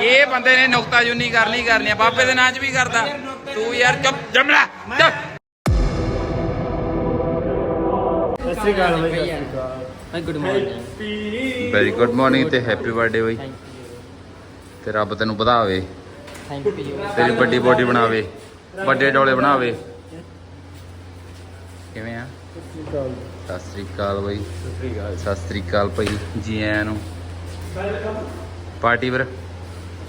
ਇਹ ਬੰਦੇ ਨੇ ਨੁਕਤਾ ਜੁਨੀ ਕਰਨੀ ਕਰਨੀ ਆ ਬਾਬੇ ਦੇ ਨਾਂ 'ਚ ਵੀ ਕਰਦਾ। ਤੂੰ ਯਾਰ ਚੁੱਪ ਜਮਲਾ ਚੁੱਪ ਸਤਿ ਸ਼੍ਰੀ ਅਕਾਲ ਬਾਈ ਸਤਿ ਸ਼੍ਰੀ ਅਕਾਲ good morning very good morning ਤੇ ਹੈਪੀ ਬਰਥਡੇ ਬਈ ਤੇ ਰੱਬ ਤੈਨੂੰ ਵਧਾਵੇ। ਥੈਂਕ ਯੂ ਤੇਰੀ ਵੱਡੀ ਬੋਡੀ ਬਣਾਵੇ ਵੱਡੇ ਡੋਲੇ ਬਣਾਵੇ। ਕਿਵੇਂ ਆ? ਸਤਿ ਸ੍ਰੀ ਅਕਾਲ ਬਈ ਸਤਿ ਸ੍ਰੀ ਅਕਾਲ ਭਾਈ ਜੀ ਆਇਆਂ ਨੂੰ ਪਾਰਟੀ ਵੀਰ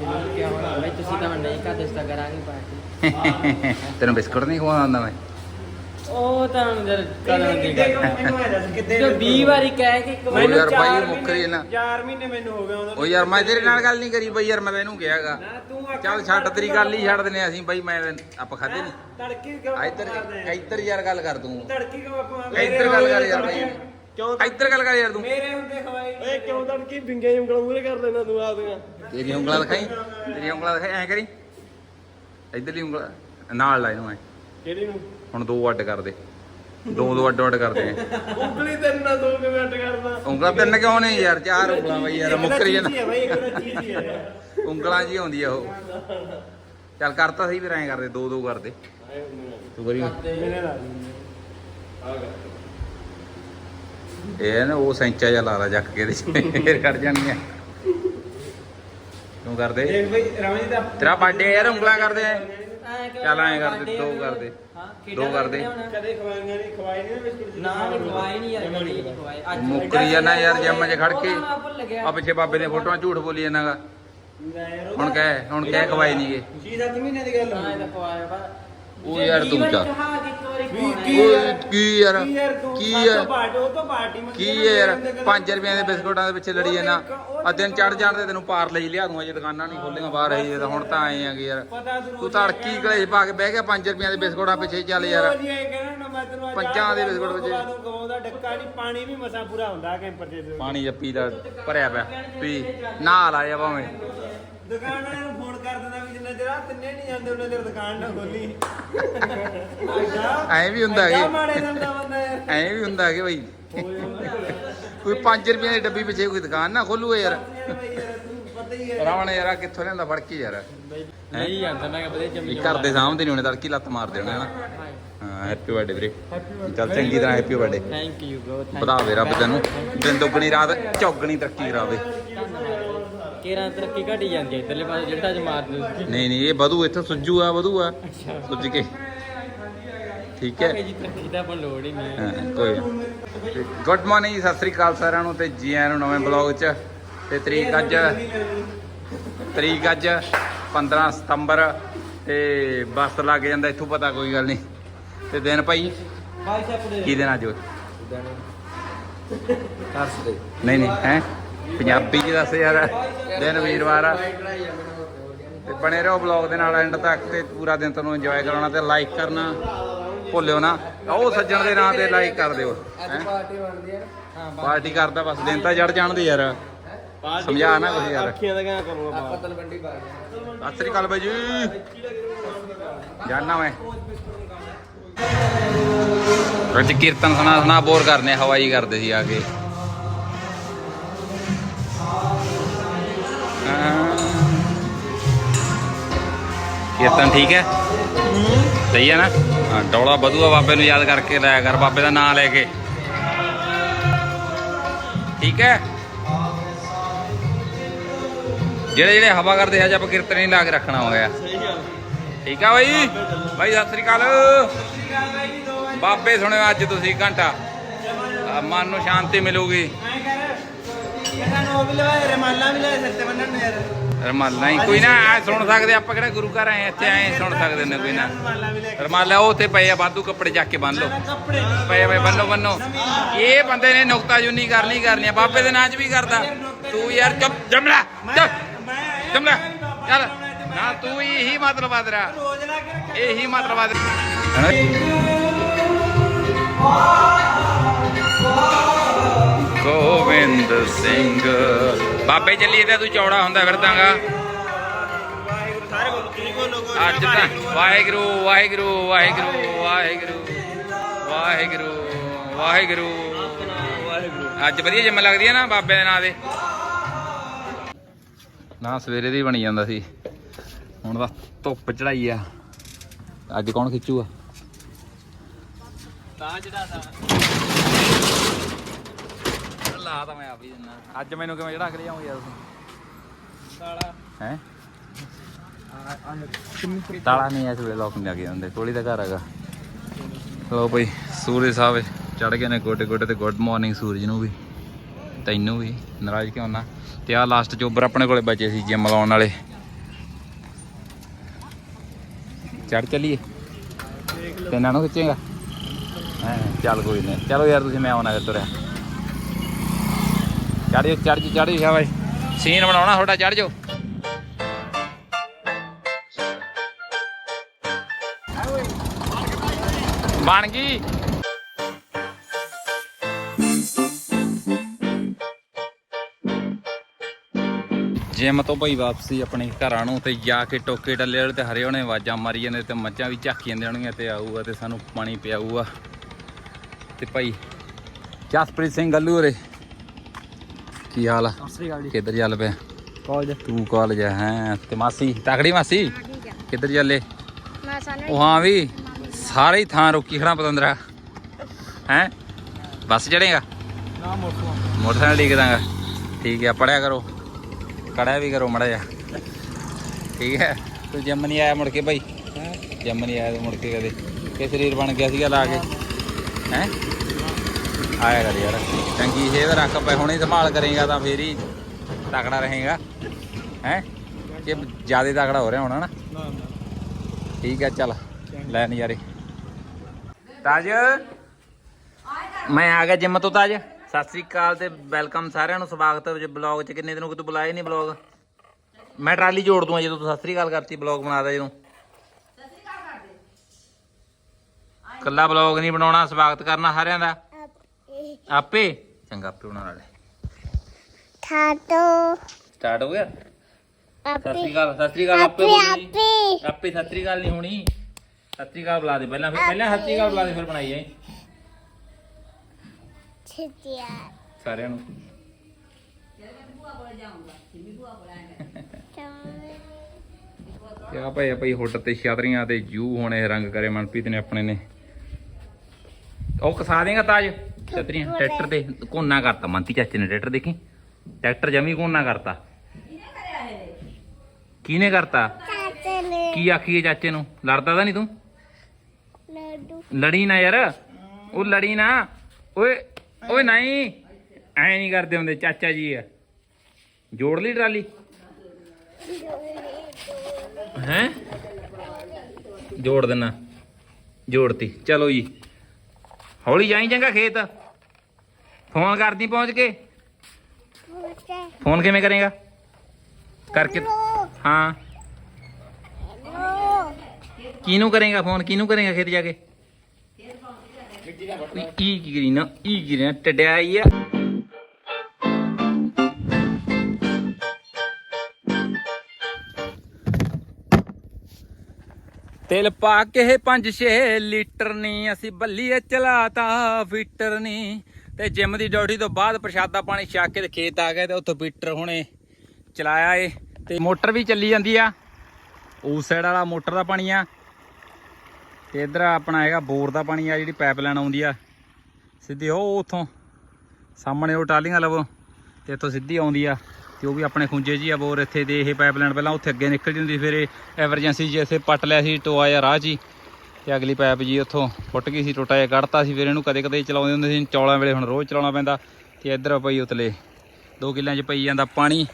ਜਰੂਰ ਕਿਹਾ ਹੋਣਾ ਮੈਂ ਤੁਸੀਂ ਤਾਂ ਨਹੀਂ ਕਾ ਦਸਤਾ ਕਰਾਂਗੇ ਪਾਰਟੀ। ਤੈਨੂੰ ਬਿਸਕੁਟ ਨਹੀਂ ਖਵਾਉਂਦਾ ਮੈਂ? ਉਹ ਤਾਂ ਅੰਦਰ ਕਦੋਂ ਦੀ ਗੱਲ ਜੋ 20 ਵਾਰੀ ਕਹਿ ਕੇ ਇੱਕ ਉਹ ਵਾਰ ਯਾਰ ਬਾਈ ਮੁੱਕਰੀ ਨਾ। 4 ਮਹੀਨੇ ਮੈਨੂੰ ਹੋ ਗਏ ਉਹਨਾਂ ਉਹ ਯਾਰ ਮੈਂ ਤੇਰੇ ਨਾਲ ਗੱਲ ਨਹੀਂ ਕਰੀ ਬਈ ਯਾਰ ਮੈਂ ਤੈਨੂੰ ਕਿਹਾਗਾ। ਨਾ ਤੂੰ ਆਖਿਆ ਚੱਲ ਛੱਡ ਤੇਰੀ ਗੱਲ ਹੀ ਛੱਡ ਦਿੰਨੇ ਅਸੀਂ। ਬਾਈ ਮੈਂ ਆਪਾਂ ਖਾਦੇ ਨਹੀਂ। ਤੜਕੀ ਕਿਉਂ ਇੱਧਰ ਇੱਧਰ ਯਾਰ ਗੱਲ ਕਰ ਤੂੰ। ਤੜਕੀ ਕਿਉਂ ਆਪਾਂ ਇੱਧਰ ਗੱਲ ਕਰ ਯਾਰ ਬਾਈ। ਕਿਉਂ ਇੱਧਰ ਗੱਲ ਕਰ ਯਾਰ ਤੂੰ। ਮੇਰੇ ਹੁੰਦੇ ਖਵਾਈ ਓਏ ਕਿਉਂ ਤੜਕੀ ਬਿੰਗੇ ਉਂਗਲਾਂ ਮੂਰੇ ਕਰ ਲੈਣਾ ਤੂੰ ਆਪਦੀਆਂ ਤੇਰੀ ਉਂਗਲਾਂ ਦਿਖਾਈ? ਤੇਰੀ ਉਂਗਲਾਂ ਦਿਖਾਈ? ਐ ਕਰੀ। ਇੱਧਰਲੀ ਉਂਗਲ ਨਾਲ ਲਾ ਇਹਨੂੰ ਐ। ਕਿਹੜੀ ਨੂੰ? ਹੁਣ ਦੋ ਅੱਡ ਕਰ ਦੇ। ਦੋ ਦੋ ਅੱਡ ਅੱਡ ਕਰਦੇ ਆ ਉਂਗਲੀ ਤੇਰੇ ਨਾਲ ਦੋ ਕਿਵੇਂ ਅੱਡ ਕਰਦਾ? ਉਂਗਲਾਂ ਤਿੰਨ ਕਿਉਂ ਨਹੀਂ ਯਾਰ? ਚਾਰ ਉਂਗਲਾਂ ਬਈ ਯਾਰ ਮੁੱਕਰੀ ਜਾਂਦਾ। ਜਾਂਦਾ ਬਾਈ ਇੱਕ ਤਾਂ ਚੀਜ਼ ਹੀ ਹੈ। ਉਂਗਲਾਂ ਜੀ ਆਉਂਦੀ ਆ ਉਹ। ਚੱਲ ਕਰਤਾ ਸਹੀ ਫਿਰ ਐਂ ਕਰਦੇ ਦੋ ਦੋ ਕਰਦੇ। ਤੂੰ ਕਰੀ। ਮੇਰੇ ਨਾਲ ਇਹ ਨਾ ਉਹ ਸੈਂਚਾ ਜਿਹਾ ਲਾ ਲਾ ਜੱਕ ਕੇ ਇਹਦੇ ਚ ਫੇਰ ਕੱਢ ਜਾਣੀਆਂ ਤੂੰ ਕਰਦੇ? ਦੇਖ ਬਈ ਰਮਨ ਦਾ ਤੇਰਾ ਬਰਥਡੇ ਯਾਰ ਉਂਗਲਾਂ ਕਰਦੇ। ਆ ਐਂ ਕਿਉਂ ਚੱਲ ਐਂ ਕਰ ਦੇ, ਬਾਡੇ ਦੋ ਕਰ ਦੇ। ਹਾਂ, ਦੋ ਕਰ ਦੇ। ਖੇਡਾਂ ਕਦੇ ਖਵਾਈਆਂ ਨਹੀਂ ਖਵਾਈ ਨਹੀਂ ਨਾ ਬਿਸਕੁਟ ਨਾ ਨਹੀਂ ਖਵਾਈ ਨਹੀਂ ਯਾਰ ਕਦੀ ਨਹੀਂ। ਖਵਾਈ ਅੱਜ ਮੁੱਕਰੀ ਯਾਰ ਜਿੰਮ 'ਚ ਖੜ ਕੇ। ਆ ਪਿੱਛੇ ਬਾਬੇ ਦੀਆਂ ਫੋਟੋਆਂ ਝੂਠ ਬੋਲੀ ਜਾਂਦਾਗਾ ਹੁਣ ਕਹਿ ਹੁਣ ਕਹਿ ਖਵਾਈ ਨਹੀਂਗੇ 6-7 ਮਹੀਨੇ ਦੀ ਗੱਲ ਨਾ ਹੋ ਇਹ ਤਾਂ ਖਵਾਇਆ ਵਾ। ਉਹ ਯਾਰ ਤੂੰ ਜਾ। ਕਹਾ ਕਿ ਹੈ। ਯਾਰ? ਕੀ ਯਾਰ? ਕੀ ਯਾਰ ਉਹ ਤੋਂ ਪਾਰਟੀ ਕੀ ਹੈ ਯਾਰ? 5 ਰੁਪਏ ਦੇ ਬਿਸਕੁਟਾਂ ਦੇ ਪਿੱਛੇ ਲੜੀ ਜਾਂਦਾ। ਆ ਦਿਨ ਚੜ ਜਾਣ ਤੇ ਤੈਨੂੰ ਪਾਰ ਲਈ ਲਿਆ ਦੂੰਗਾ ਜੇ ਦੁਕਾਨਾਂ ਨਹੀਂ ਖੋਲੀਆਂ ਬਾਹਰ ਆਈ ਤਾਂ ਹੁਣ ਤਾਂ ਆਏ ਆਂਗੇ ਯਾਰ। ਤੂੰ ਤੜਕੀ ਕਲੇਜ ਪਾ ਕੇ ਬਹਿ ਗਿਆ 5 ਰੁਪਏ ਦੇ ਬਿਸਕੁਟਾਂ ਪਿੱਛੇ ਚੱਲ ਯਾਰ। ਨਾ ਮੈਂ ਤੈਨੂੰ ਅੱਜ ਪੰਜਾਂ ਦੇ ਬਿਸਕੁਟ ਦੂੰ, ਗਵਾਉਂਦਾ ਡੱਕਾ ਨਹੀਂ ਪਾਣੀ ਵੀ ਮਸਾ ਪੂਰਾ ਹੁੰਦਾ ਕੈਂਪਰ ਦੇ ਦੇ ਪਾਣੀ ਜੱਪੀ ਦਾ ਭਰਿਆ ਪਿਆ ਪੀ ਨਾ ਲਾ ਜਾ ਭਾਵੇਂ। ਦੁਕਾਨ ਵਾਲੇ ਨੂੰ ਫੋਨ ਕਰ ਦਿੰਦਾ ਵੀ ਜਿੰਨਾ ਚਿਰ ਤਿੰਨੇ ਨਹੀਂ ਜਾਂਦੇ ਉਹਨਾਂ ਚਿਰ ਦੁਕਾਨ ਨਾ ਖੋਲੀ। ਐਂ ਵੀ ਹੁੰਦਾ ਐਡਾ ਕਿ ਮਾੜੇ ਦਿਲ ਦਾ ਬੰਦਾ ਯਾਰ ਐਂ ਵੀ ਹੁੰਦਾ ਕਿ ਬਈ ਕੋਈ 5 ਰੁਪਏ ਦੀ ਡੱਬੀ ਪਿੱਛੇ ਕੋਈ ਦੁਕਾਨ ਨਾ ਖੋਲੂ ਯਾਰ। ਹੀ ਹੈ ਰਾਵਣ ਯਾਰ ਕਿੱਥੋਂ ਲਿਆਂਦਾ ਫੜ ਕੇ ਯਾਰ। ਨਹੀਂ ਜਾਂਦਾ ਮੈਂ ਕਿਹਾ ਵਧੀਆ ਜੰਮੀ ਇਹ ਘਰ ਦੇ ਸਾਹਮਣੇ ਨਹੀਂ ਹੋਣੇ ਤੜਕੀ ਲੱਤ ਮਾਰ ਦੇਣਾ ਹਨਾ। ਹਾਂ ਹੈਪੀ ਬਰਥਡੇ ਵੀਰੇ। ਚੱਲ ਚੰਗੀ ਤਰ੍ਹਾਂ happy birthday thank you bro ਵਧਾਵੇ ਰੱਬ ਤੈਨੂੰ। ਦਿਨ ਦੁੱਗਣੀ ਰਾਤ ਚੌਗਣੀ ਤਰੱਕੀ ਕਰਾਵੇ। ਕੇਰਾਂ ਤਰੱਕੀ ਘਟੀ ਜਾਂਦੀ ਹੈ ਇਧਰਲੇ ਪਾਸੇ ਜਿਹੜਾ ਅੱਜ ਮਾਰ ਨਹੀਂ ਨਹੀਂ ਇਹ ਵਧੂ ਇੱਥੇ ਸੁੱਜੂ ਆ ਵਧੂ ਆ। ਸੁੱਜ ਕੇ। ਠੀਕ ਹੈ। ਜੀ ਤਰੱਕੀ ਦਾ ਆਪਾਂ ਲੋੜ ਹੀ ਨਹੀਂ ਹੈ। ਹਾਂ, ਕੋਈ ਗੁੱਡ ਮਾਰਨਿੰਗ ਸਤਿ ਸ੍ਰੀ ਅਕਾਲ ਸਾਰਿਆਂ ਨੂੰ ਤੇ ਜੀ ਆਇਆਂ ਨੂੰ ਨਵੇਂ ਬਲੌਗ 'ਚ। ਤੇ ਤਰੀਕ ਅੱਜ ਤਰੀਕ ਅੱਜ 15 ਸਤੰਬਰ ਤੇ ਬੱਸ ਲੱਗ ਜਾਂਦਾ ਇੱਥੋਂ ਪਤਾ ਕੋਈ ਗੱਲ ਨਹੀਂ। ਤੇ ਦਿਨ ਭਾਈ? ਬਾਈ ਸਾਹਿਬ ਦੇ। ਕੀ ਦਿਨ ਅੱਜ? ਤਰਸਦੇ ਨਹੀਂ ਨਹੀਂ ਹੈ? ਪੰਜਾਬੀ 'ਚ ਦੱਸ ਯਾਰ। ਦਿਨ ਵੀਰਵਾਰ ਆ। ਤੇ ਬਣੇ ਰਹੋ ਬਲੌਗ ਦੇ ਨਾਲ ਐਂਡ ਤੱਕ ਤੇ ਪੂਰਾ ਦਿਨ ਤੁਹਾਨੂੰ ਇੰਜੋਏ ਕਰਾਉਣਾ ਤੇ ਲਾਈਕ ਕਰਨਾ। ਭੁੱਲਿਓ ਨਾ। ਉਹ ਸੱਜਣ ਦੇ ਨਾਂ ਤੇ ਲਾਈਕ ਕਰ ਦਿਓ। ਹੈਂ? ਪਾਰਟੀ ਬਣਦੀ ਹੈ ਹਾਂ ਪਾਰਟੀ ਕਰਦਾ ਬਸ ਦਿਨ ਤਾਂ ਜੜ ਜਾਣਦੇ ਯਾਰ। ਸਮਝਾ ਨਾ ਕੁਛ ਯਾਰ। ਅੱਖੀਆਂ ਦਾ ਕਿਆ ਕਰੂੰਗਾ ਆਪਾਂ ਤਲਵੰਡੀ ਪਾ ਗਏ ਸਤਿ ਸ੍ਰੀ ਅਕਾਲ ਬਾਈ ਜੀ। ਜਾਣਾ ਮੈਂ। ਰੱਜ ਕੀਰਤਨ ਸੁਣਾ ਸੁਣਾ ਬੋਰ ਕਰਨੇ, ਹਵਾਈ ਕਰਦੇ ਸੀ ਆ ਕੇ। ਕੀਰਤਨ ਠੀਕ ਹੈ? ਸਹੀ ਹੈ ਨਾ? ਹਾਂ, ਡੋਲਾ ਵਧੂਆ ਬਾਬੇ ਨੂੰ ਯਾਦ ਕਰਕੇ ਲਾਇਆ ਕਰ, ਬਾਬੇ ਦਾ ਨਾਮ ਲੈ ਕੇ। ਠੀਕ ਹੈ? ਜਿਹੜੇ ਜਿਹੜੇ ਹਵਾ ਕਰਦੇ ਆ ਜੇ ਆਪਾਂ ਕੀਰਤਨ ਹੀ ਲਾ ਕੇ ਰੱਖਣਾ ਹੋਇਆ। ਠੀਕ ਆ ਬਾਈ? ਬਾਈ ਸਤਿ ਸ੍ਰੀ ਅਕਾਲ। ਬਾਬੇ ਸੁਣਿਓ ਅੱਜ ਤੁਸੀਂ ਘੰਟਾ। ਮਨ ਨੂੰ ਸ਼ਾਂਤੀ ਮਿਲੂਗੀ। ਰਮਾਲਾ ਤੇ ਨਹੀਂ ਕੋਈ ਨਾ ਆ ਸੁਣ ਸਕਦੇ ਆਪਾਂ ਕਿਹੜਾ ਗੁਰੂ ਘਰ ਆਏ ਇੱਥੇ ਆਏ ਸੁਣ ਸਕਦੇ ਨੇ ਕੋਈ ਨਾ। ਰਮਾਲਾ ਉਹ ਉੱਥੇ ਪਏ ਆ ਵਾਧੂ ਕੱਪੜੇ ਚੱਕ ਕੇ ਬੰਨ ਲਓ। ਪਏ ਪਏ ਬੰਨੋ ਬੰਨੋ। ਇਹ ਬੰਦੇ ਨੇ ਨੁਕਤਾ ਜੁਨੀ ਕਰਨੀ ਕਰਨੀ ਆ ਬਾਬੇ ਦੇ ਨਾਂ 'ਚ ਵੀ ਕਰਦਾ। ਤੂੰ ਯਾਰ ਚੁੱਪ ਜਮਲਾ ਚੁੱਪ ਜਮਲਾ ਚੱਲ। ਨਾ ਤੂੰ ਇਹੀ ਮਤਲਬ ਆ ਰੋਜ਼ ਲਾ ਕੇ ਇਹੀ ਮਤਲਬ ਆ ਤੇਰਾ ਸਿੰਘ। ਬਾਬੇ ਚੱਲੀਏ ਤੇ ਤੂੰ ਚੌੜਾ ਹੁੰਦਾ ਫਿਰਦਾਗਾ। ਵਾਹਿਗੁਰੂ ਅੱਜ ਤਾਂ ਵਾਹਿਗੁਰੂ ਵਾਹਿਗੁਰੂ ਵਾਹਿਗੁਰੂ ਵਾਹਿਗੁਰੂ ਵਾਹਿਗੁਰੂ ਵਾਹਿਗੁਰੂ। ਅੱਜ ਵਧੀਆ ਜਿੰਮ ਲੱਗਦੀ ਹੈ ਨਾ ਬਾਬੇ ਦੇ ਨਾਂ ਦੇ ਨਾ ਸਵੇਰੇ ਦੀ ਬਣੀ ਜਾਂਦਾ ਸੀ। ਹੁਣ ਬਸ ਧੁੱਪ ਚੜਾਈ ਆ। ਅੱਜ ਕੌਣ ਖਿੱਚੂਗਾ? ਤਾਂ ਜਿਹੜਾ ਦਾ ਲਾ ਤਾਂ ਮੈਂ ਆਪ ਹੀ ਦਿੰਦਾ। ਅੱਜ ਮੈਨੂੰ ਕਿਵੇਂ ਚੜਾ ਕੇ ਲਿਆਉਂਗੇ ਯਾਰ ਤੁਸੀਂ? ਸਾਲਾ ਹੈ? ਤਾਲਾ ਨਹੀਂ ਇਸ ਵੇਲੇ ਲੋਕ ਨਹੀਂ ਲੱਗੇ ਹੁੰਦੇ। ਕੋਲੀ ਦਾ ਘਰ ਹੈਗਾ। ਲੋ ਭਾਈ ਸੂਰਜ ਸਾਹਿਬ ਚੜ ਗਏ ਨੇ ਗੋਡੇ ਗੋਡੇ ਤੇ ਗੁੱਡ ਮਾਰਨਿੰਗ ਸੂਰਜ ਨੂੰ ਵੀ। ਤੈਨੂੰ ਵੀ। ਨਾਰਾਜ਼ ਕਿਉਂ ਨਾ? ਤੇ ਆ ਲਾਸਟ ਚੋਬਰ ਆਪਣੇ ਕੋਲੇ ਬਚੇ ਸੀ ਜਿਮ ਲਾਉਣ ਵਾਲੇ। ਚੜ ਚੱਲੀਏ। ਤੇ ਇਹਨਾਂ ਨੂੰ ਖਿੱਚੇਗਾ। ਹਾਂ, ਚੱਲ ਕੋਈ ਨਹੀਂ ਚਲੋ ਯਾਰ, ਤੁਸੀਂ ਮੈਂ ਆਉਣਾ ਕਰ ਤੁਰਿਆ। ਚੜ ਜਾ ਚੜ ਜਾ ਚੜ ਜਾ ਸ਼ਾਬਾਸ਼। ਸੀਨ ਬਣਾਉਣਾ ਤੁਹਾਡਾ ਚੜ ਜਾਓ। ਬਣ ਗਈ। ਜਿਮ ਤੋਂ ਭਾਈ ਵਾਪਸੀ ਆਪਣੇ ਘਰਾਂ ਨੂੰ ਤੇ ਜਾ ਕੇ ਟੋਕੇ ਟੱਲੇ ਵਾਲੇ ਤੇ ਹਰੇ ਹੋਣੇ ਆਵਾਜ਼ਾਂ ਮਾਰੀ ਜਾਂਦੇ ਤੇ ਮੱਝਾਂ ਵੀ ਝਾਕੀ ਜਾਂਦੀਆਂ ਹੋਣਗੀਆਂ ਤੇ ਆਊਗਾ ਤੇ ਸਾਨੂੰ ਪਾਣੀ ਪਿਆਊਗਾ। ਤੇ ਭਾਈ ਜਸਪ੍ਰੀਤ ਸਿੰਘ ਗੱਲੂ ਉਰੇ ਕੀ ਹਾਲ ਆ? ਕਿੱਧਰ ਚੱਲ ਪਿਆ? ਕਾਲਜ। ਤੂੰ ਕਾਲਜ ਹੈ? ਤੇ ਮਾਸੀ ਤਕੜੀ ਮਾਸੀ? ਠੀਕ ਕਿੱਧਰ ਚੱਲੇ? ਮੈਂ ਸਾਨੂੰ ਉਹ ਹਾਂ ਵੀ ਸਾਰੇ ਹੀ ਥਾਂ ਰੋਕੀ ਖੜਾ ਪਤੰਦਰਾ। ਹੈ? ਬੱਸ ਚੜੇਗਾ ਨਾ ਮੋਟੋ ਮੋਟਰਸਾਈਕਲ ਡੀਕ ਦਾਂਗਾ ਠੀਕ ਹੈ ਪੜਿਆ ਕਰੋ। ਕੜਿਆ ਵੀ ਕਰੋ ਮੜਾ ਜਾ ਠੀਕ ਹੈ? ਤੂੰ ਜਿੰਮ ਨਹੀਂ ਆਇਆ ਮੁੜ ਕੇ ਭਾਈ ਜਿੰਮ ਨਹੀਂ ਆਇਆ ਤੂੰ ਮੁੜ ਕੇ ਕਦੇ। ਕਿ ਸਰੀਰ ਬਣ ਗਿਆ ਸੀਗਾ ਲਾ ਕੇ। ਹੈ? ਆਇਆ ਕਰ ਯਾਰ। ਚੰਗੀ ਸੇਧ ਰੱਖ ਪੈ ਹੁਣੇ ਸੰਭਾਲ ਕਰੇਗਾ ਤਾਂ ਫੇਰ ਹੀ ਤਕੜਾ ਰਹੇਗਾ। ਹੈ? ਕਿ ਜ਼ਿਆਦਾ ਤਕੜਾ ਹੋ ਰਿਹਾ ਹੋਣਾ ਨਾ। ਠੀਕ ਹੈ ਚੱਲ। ਲੈ ਨਜ਼ਾਰੇ। ਤਾਜ? ਮੈਂ ਆ ਗਿਆ ਜਿੰਮ ਤੋਂ ਤਾਜ। ਸਤਿ ਸ੍ਰੀ ਅਕਾਲ ਤੇ ਵੈਲਕਮ ਸਾਰਿਆਂ ਨੂੰ ਸਵਾਗਤ ਹੈ ਬਲੌਗ ਚ ਕਿੰਨੇ ਦਿਨ ਹੋ ਗਏ ਤੂੰ ਬੁਲਾਇਆ ਨਹੀਂ ਬਲੌਗ ਮੈਂ ਟਰਾਲੀ ਜੋੜ ਦੂੰਗਾ ਜਦੋਂ ਤੂੰ ਸਤਿ ਸ੍ਰੀ ਅਕਾਲ ਕਰਤੀ ਬਲੌਗ ਬਣਾਦਾ ਜਦੋਂ। ਕੱਲਾ ਬਲੌਗ ਨਹੀਂ ਬਣਾਉਣਾ ਸਵਾਗਤ ਕਰਨਾ ਸਾਰਿਆਂ ਦਾ। ਆਪੇ? ਚੰਗਾ ਆਪੇ ਬਣਾ ਲੈ। ਠਾਟੋ ਸਟਾਰਟ ਹੋ ਗਿਆ? ਸਤਿ ਸ੍ਰੀ ਅਕਾਲ ਸਤਿ ਸ੍ਰੀ ਅਕਾਲ ਆਪੇ ਆਪੇ ਬੋਲੀ ਆਪੇ। ਆਪੇ ਸਤਿ ਸ੍ਰੀ ਅਕਾਲ ਨਹੀਂ ਹੋਣੀ। ਸਤਿ ਸ੍ਰੀ ਅਕਾਲ ਬੁਲਾ ਦੇ ਪਹਿਲਾਂ ਫਿਰ ਪਹਿਲਾਂ ਸਤਿ ਸ੍ਰੀ ਅਕਾਲ ਬੁਲਾ ਦੇ ਫਿਰ ਬਣਾਈ ਜਾਈ ਸਾਰਿਆਂ ਨੂੰ। ਤੇ ਆ ਭਾਈ ਆ ਭਾਈ ਹੁੱਡ ਤੇ ਛਤਰੀਆਂ ਤੇ ਜੂ ਹੋਣੇ ਰੰਗ ਕਰੇ ਮਨਪ੍ਰੀਤ ਨੇ ਆਪਣੇ ਨੇ। ਉਹ ਕਸਾ ਦੇਗਾ ਤਾਜ? ਛਤਰੀਆਂ। ਟਰੈਕਟਰ ਤੇ ਕੋਨਾ ਕਰਤਾ। ਮੰਤੀ ਚਾਚੇ ਨੇ ਟਰੈਕਟਰ ਦੇਖੀ? ਟਰੈਕਟਰ ਜਮੀ ਕੋਨਾ ਕਰਤਾ। ਕਿਹਨੇ ਕਰਤਾ? ਚਾਚੇ ਨੇ। ਕੀ ਆਖੀਏ ਚਾਚੇ ਨੂੰ? ਲੜਦਾ ਤਾਂ ਨਹੀਂ ਤੂੰ? ਲੜੀ ਨਾ ਯਾਰ। ਉਹ ਲੜੀ ਨਾ। ਓਏ ਓਏ ਨਹੀਂ ਐ ਨਹੀਂ ਕਰਦੇ ਹੁੰਦੇ ਚਾਚਾ ਜੀ ਆ। ਜੋੜ ਲਈ ਟਰਾਲੀ? ਹੈ? ਜੋੜ ਦੇਣਾ ਜੋੜਤੀ। ਚਲੋ ਜੀ। ਹੌਲੀ ਜਾਈ ਚੰਗਾ ਖੇਤ। ਫੋਨ ਕਰਦੀ ਪਹੁੰਚ ਕੇ। ਫੋਨ ਕਿਵੇਂ ਕਰੇਗਾ? ਕਰਕੇ ਹਾਂ। ਕਿਹਨੂੰ ਕਰੇਗਾ ਫੋਨ? ਕਿਹਨੂੰ ਕਰੇਗਾ ਖੇਤ ਜਾ ਕੇ? ਈ ਕੀ ਕਰੀ ਨਾ, ਈ ਤੇਲ ਪਾ ਕੇ 5-6 ਲੀਟਰ ਨਹੀਂ ਅਸੀਂ ਬੱਲੀਏ ਚਲਾਤਾ ਫੀਟਰ ਨਹੀਂ ਤੇ ਜਿਮ ਦੀ ਡਿਊਟੀ ਤੋਂ ਬਾਅਦ ਪ੍ਰਸ਼ਾਦਾ ਪਾਣੀ ਛਕ ਕੇ ਤੇ ਖੇਤ ਆ ਗਏ ਤੇ ਉੱਥੋਂ ਫੀਟਰ ਹੁਣੇ ਚਲਾਇਆ ਏ। ਤੇ ਮੋਟਰ ਵੀ ਚੱਲੀ ਜਾਂਦੀ ਆ। ਉਸ ਸਾਈਡ ਵਾਲਾ ਮੋਟਰ ਦਾ ਪਾਣੀ ਆ। ਤੇ ਇਧਰ ਆਪਣਾ ਹੈਗਾ ਬੋਰ ਦਾ ਪਾਣੀ ਆ ਜਿਹੜੀ ਪਾਈਪਲਾਈਨ ਆਉਂਦੀ ਆ। ਸਿੱਧੀ ਉਹ ਉਥੋਂ। ਸਾਹਮਣੇ ਉਹ ਟਾਲੀਆਂ ਲਵੋ ਤੇ ਇੱਥੋਂ ਸਿੱਧੀ ਆਉਂਦੀ ਆ। ਤੇ ਉਹ ਵੀ ਆਪਣੇ ਖੁੰਝੇ ਜੀ ਆ ਬੋਰ ਇੱਥੇ ਦੇ ਇਹ ਪਾਈਪਲਾਈਨ ਪਹਿਲਾਂ ਉੱਥੇ ਅੱਗੇ ਨਿਕਲ ਜਾਂਦੀ ਫਿਰ ਇਹ ਐਮਰਜੈਂਸੀ ਜੀ ਇੱਥੇ ਪੱਟ ਲਿਆ ਸੀ, ਟੋਆ ਜਾਂ ਰਾਹ 'ਚ ਹੀ। ਤੇ ਅਗਲੀ ਪਾਈਪ ਜੀ ਉੱਥੋਂ ਫੁੱਟ ਗਈ ਸੀ, ਟੁੱਟਾ ਜਿਹਾ ਕੱਢਤਾ ਸੀ, ਫਿਰ ਇਹਨੂੰ ਕਦੇ ਕਦੇ ਚਲਾਉਂਦੇ ਹੁੰਦੇ ਸੀ, ਚੌਲਾਂ ਵੇਲੇ ਹੁਣ ਰੋਜ਼ ਚਲਾਉਣਾ ਪੈਂਦਾ। ਤੇ ਇੱਧਰ ਪਈ ਉਤਲੇ 2 ਕਿੱਲਿਆਂ 'ਚ ਪਈ ਜਾਂਦਾ ਪਾਣੀ।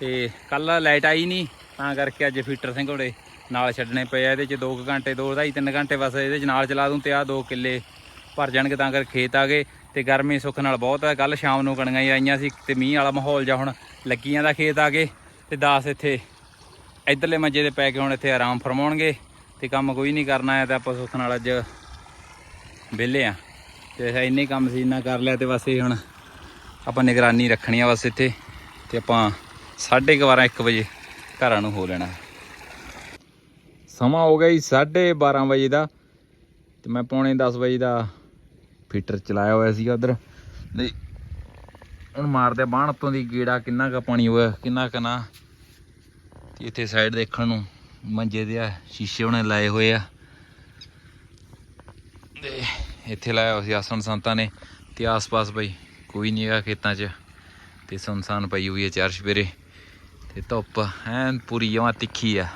ਤੇ ਕੱਲ ਲਾਈਟ ਆਈ ਨਹੀਂ, ਤਾਂ ਕਰਕੇ ਅੱਜ ਫੀਟਰ ਸਿੰਘ ਹੋੜੇ ਨਾਲ ਛੱਡਣੇ ਪਏ ਆ, ਇਹਦੇ ਚ 2 ਘੰਟੇ 2 ਢਾਈ 3 ਘੰਟੇ ਬਸ ਇਹਦੇ ਚ ਨਾਲ ਚਲਾ ਦੂੰ ਤੇ ਆ 2 ਕਿੱਲੇ ਭਰ ਜਾਣਗੇ ਤਾਂ ਕਰਕੇ ਖੇਤ ਆ ਗਏ ਤੇ ਗਰਮੀ ਸੁੱਖ ਨਾਲ ਬਹੁਤ ਹੈ ਕੱਲ ਸ਼ਾਮ ਨੂੰ ਕਣੀਆਂ ਹੀ ਆਈਆਂ ਸੀ ਤੇ ਮੀਂਹ ਵਾਲਾ ਮਾਹੌਲ ਜਾ ਹੁਣ ਲੱਗੀਆਂ ਦਾ ਖੇਤ ਆ ਗਏ ਤੇ 10 ਇੱਥੇ ਇਧਰਲੇ ਮੰਜੇ ਦੇ ਪੈ ਕੇ ਹੁਣ ਇੱਥੇ ਆਰਾਮ ਫਰਮਾਉਣਗੇ ਤੇ ਕੰਮ ਕੋਈ ਨਹੀਂ ਕਰਨਾ ਆ ਤਾਂ ਆਪਾਂ ਸੁੱਖ ਨਾਲ ਅੱਜ ਵਿਹਲੇ ਆ। ਤੇ ਇਹ ਇੰਨੇ ਕੰਮ ਸੀ, ਇੰਨਾ ਕਰ ਲਿਆ ਤੇ ਬਸ ਇਹ ਹੁਣ ਆਪਾਂ ਨਿਗਰਾਨੀ ਰੱਖਣੀ ਆ ਬਸ ਇੱਥੇ ਤੇ ਆਪਾਂ 12:30 1 ਵਜੇ ਘਰਾਂ ਨੂੰ ਹੋ ਲੈਣਾ। ਸਮਾਂ ਹੋ ਗਿਆ ਜੀ 12:30 ਵਜੇ ਦਾ ਤੇ ਮੈਂ ਪੌਣੇ 10 ਵਜੇ ਦਾ ਫੀਟਰ ਚਲਾਇਆ ਹੋਇਆ ਸੀਗਾ ਉਧਰ। ਤੇ ਹੁਣ ਮਾਰਦੇ ਬਾਣ ਤੋਂ ਦੀ ਗੇੜਾ ਕਿੰਨਾ ਕਾ ਪਾਣੀ ਹੋਇਆ, ਕਿੰਨਾ ਕਾ ਨਾ। ਇੱਥੇ ਸਾਈਡ ਦੇਖਣ ਨੂੰ ਮੰਜੇ ਦੇ ਆ, ਸ਼ੀਸ਼ੇ ਉਹਨੇ ਲਾਏ ਹੋਏ ਆ। ਤੇ ਇੱਥੇ ਲਾਇਆ ਹੋਇਆ ਸੀ ਆਸਣ ਸੰਤਾਂ ਨੇ ਤੇ ਆਸ-ਪਾਸ ਬਈ ਕੋਈ ਨਹੀਂ ਹੈਗਾ ਖੇਤਾਂ 'ਚ। ਤੇ ਸੁਨਸਾਨ ਪਈ ਹੋਈ ਹੈ ਚਾਰ ਸਵੇਰੇ ਤੇ ਧੁੱਪ ਐਨ ਪੂਰੀ ਜਮਾਂ ਤਿੱਖੀ ਆ।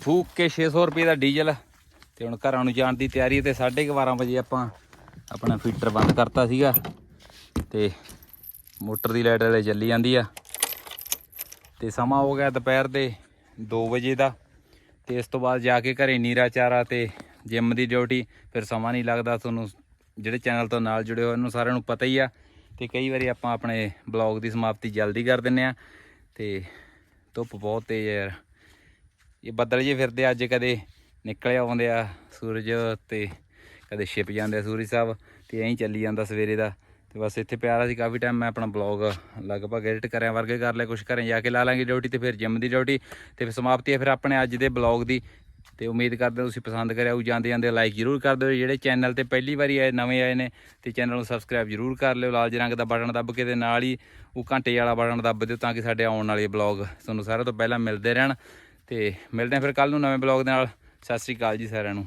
ਫੂਕ ਕੇ 600 ਰੁਪਏ ਦਾ ਡੀਜ਼ਲ ਤੇ ਹੁਣ ਘਰਾਂ ਨੂੰ ਜਾਣ ਦੀ ਤਿਆਰੀ ਹੈ ਤੇ 12:30 ਵਜੇ ਆਪਾਂ ਆਪਣਾ ਫੀਟਰ ਬੰਦ ਕਰਤਾ ਸੀਗਾ। ਤੇ ਮੋਟਰ ਦੀ ਲਾਈਟ ਵਾਲੇ ਚੱਲੀ ਜਾਂਦੀ ਆ। ਤੇ ਸਮਾਂ ਹੋ ਗਿਆ ਦੁਪਹਿਰ ਦੇ 2 ਵਜੇ ਦਾ। ਤੇ ਇਸ ਤੋਂ ਬਾਅਦ ਜਾ ਕੇ ਘਰੇ ਨੀਰਾ ਚਾਰਾ ਤੇ ਜਿਮ ਦੀ ਡਿਊਟੀ। ਫਿਰ ਸਮਾਂ ਨਹੀਂ ਲੱਗਦਾ ਤੁਹਾਨੂੰ, ਜਿਹੜੇ ਚੈਨਲ ਤੋਂ ਨਾਲ ਜੁੜੇ ਹੋਏ ਉਹਨੂੰ ਸਾਰਿਆਂ ਨੂੰ ਪਤਾ ਹੀ ਆ। ਤੇ ਕਈ ਵਾਰੀ ਆਪਾਂ ਆਪਣੇ ਬਲੌਗ ਦੀ ਸਮਾਪਤੀ ਜਲਦੀ ਕਰ ਦਿੰਨੇ ਆ। ਤੇ ਧੁੱਪ ਬਹੁਤ ਤੇਜ਼ ਹੈ ਯਾਰ। ਇਹ ਬੱਦਲ ਜੇ ਫਿਰਦੇ ਅੱਜ ਕਦੇ ਨਿਕਲ ਆਉਂਦੇ ਆ ਸੂਰਜ ਤੇ, ਕਦੇ ਛਿਪ ਜਾਂਦੇ ਆ ਸੂਰਜ ਸਾਹਿਬ ਤੇ ਐਂ ਚੱਲੀ ਜਾਂਦਾ ਸਵੇਰੇ ਦਾ। ਤੇ ਬਸ ਇੱਥੇ ਪਿਆਰਾ ਸੀ, ਕਾਫੀ ਟਾਈਮ ਮੈਂ ਆਪਣਾ ਬਲੌਗ ਲਗਭਗ ਐਡਿਟ ਕਰਿਆ, ਵਰਗੇ ਕਰ ਲਿਆ ਕੁਝ ਘਰੇ ਜਾ ਕੇ ਲਾ ਲਾਂਗੇ ਡਿਊਟੀ ਤੇ ਫਿਰ ਜਿਮ ਦੀ ਡਿਊਟੀ ਤੇ ਫਿਰ ਸਮਾਪਤੀ ਹੈ ਫਿਰ ਆਪਣੇ ਅੱਜ ਦੇ ਬਲੌਗ ਦੀ। ਤੇ ਉਮੀਦ ਕਰਦੇ ਹਾਂ ਤੁਸੀਂ ਪਸੰਦ ਕਰਿਆ ਉਹ ਜਾਂਦੇ ਜਾਂਦੇ ਲਾਈਕ ਜ਼ਰੂਰ ਕਰ ਦਿਓ। ਜਿਹੜੇ ਚੈਨਲ ਤੇ ਪਹਿਲੀ ਵਾਰੀ ਆਏ, ਨਵੇਂ ਆਏ ਨੇ ਤੇ ਚੈਨਲ ਨੂੰ ਸਬਸਕ੍ਰਾਈਬ ਜ਼ਰੂਰ ਕਰ ਲਿਓ। ਲਾਲ ਜਿਹੇ ਰੰਗ ਦਾ ਬਟਨ ਦੱਬ ਕੇ ਤੇ ਨਾਲ ਹੀ ਉਹ ਘੰਟੇ ਵਾਲਾ ਬਟਨ ਦੱਬ ਦਿਓ ਤਾਂ ਕਿ ਸਾਡੇ ਆਉਣ ਵਾਲੇ ਬਲੌਗ ਤੁਹਾਨੂੰ ਸਾਰਿਆਂ ਤੋਂ ਪਹਿਲਾਂ ਮਿਲਦੇ ਰਹਿਣ। ਤੇ ਮਿਲਦੇ ਹਾਂ ਫਿਰ ਕੱਲ ਨੂੰ ਨਵੇਂ ਬਲੌਗ ਦੇ ਨਾਲ। ਸਤਿ ਸ੍ਰੀ ਅਕਾਲ ਜੀ ਸਾਰਿਆਂ ਨੂੰ।